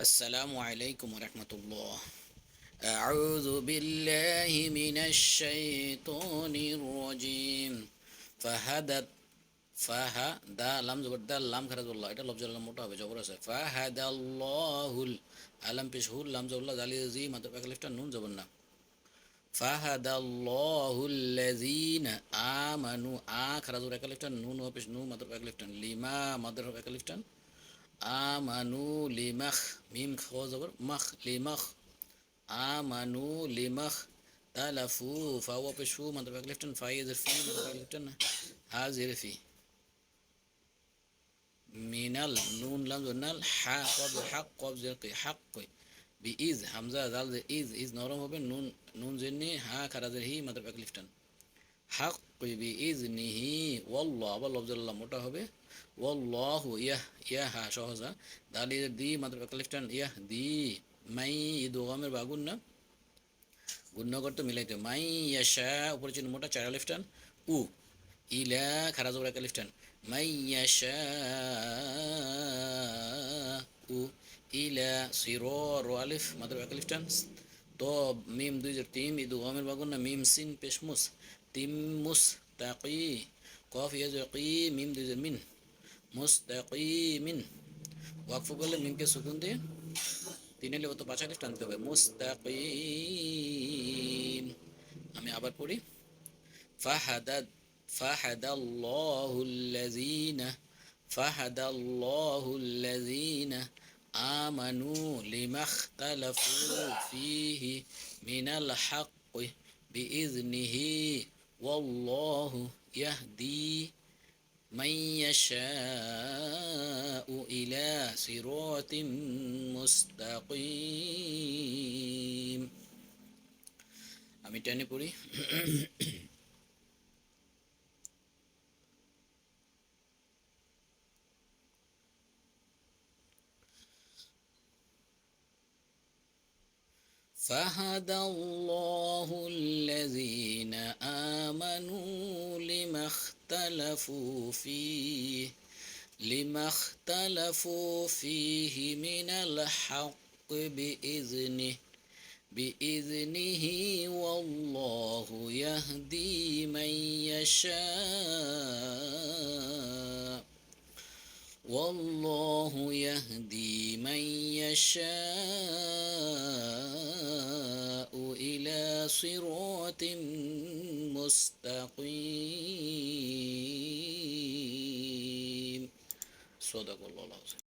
السلام عليكم ورحمة الله أعوذ بالله من الشيطان الرجيم فهدت ফাহাদা লাম জবর দাল লাম খারাজুল্লাহ এটা লফজুল মোটা হবে জবর আছে ফাহাদাল্লাহুল আলাম পেশ হুল লাম জবুল্লাহ জালি জি মাত্র একলিফটা নুন জবর না ফাহাদাল্লাহুল্লাযীনা আমানু আ খারাজুর একলিফটা নুন ও পেশ নু মাত্র একলিফটা লিমা মাদ্র একলিফটা آمنو لمخ میم خو زبر مخ لمخ. آمنو لمخ. تلفو فهو بشو مضروب على لفتن فهي ظرفية مضروب على لفتن. ها ظرفي من النون لمز النال حا قبض حق قبض زرقي حق. بإذ همزة ذال إذ إذ نورم هو نون نون زني ها كرا زرهي مضروب على لفتن. হাক কই বি ইজ নিহি ওয়াল্লাহ, আবার লফজুল্লাহ মোটা হবে ওয়াল্লাহু ইয়াহ ইয়া হা সহজা। দালি দি, মাত্র একলিফটান ইয়াহ দি, মাই দোগামের বাগুন না। গুণ্য করতে মিলাইতে মাই, ইয়াশা, উপরে চিহ্ন মোটা, চার লিফটান উ, ইলা খারাজ ওরা লিফটান মাই, ইয়াশা, উ, ইলা, সিরর আলিফ, মাত্র লিফটান তো মিম, দুই তিম ইদু গমের বাগুন না। মিম, সিন, পেশমুস। مستقي. قاف يزقي ميم دز من مستقي من وقف بل ميم كيس سكون دي؟ تين اللي وتو باشا لفت انتبه مستقي. أمي عبر قولي فحد فحد الله الذين فحد الله الذين آمنوا لما اختلفوا فيه من الحق بإذنه. ওয়াল্লাহু ইয়াহদি من يشاء إلى صراط মুস্তাকিম আমি টেনে পড়ি فهدى الله الذين آمنوا لما اختلفوا فيه لما اختلفوا فيه من الحق بإذنه بإذنه والله يهدي من يشاء والله يهدي من يشاء. صراط مستقيم. صدق الله العظيم.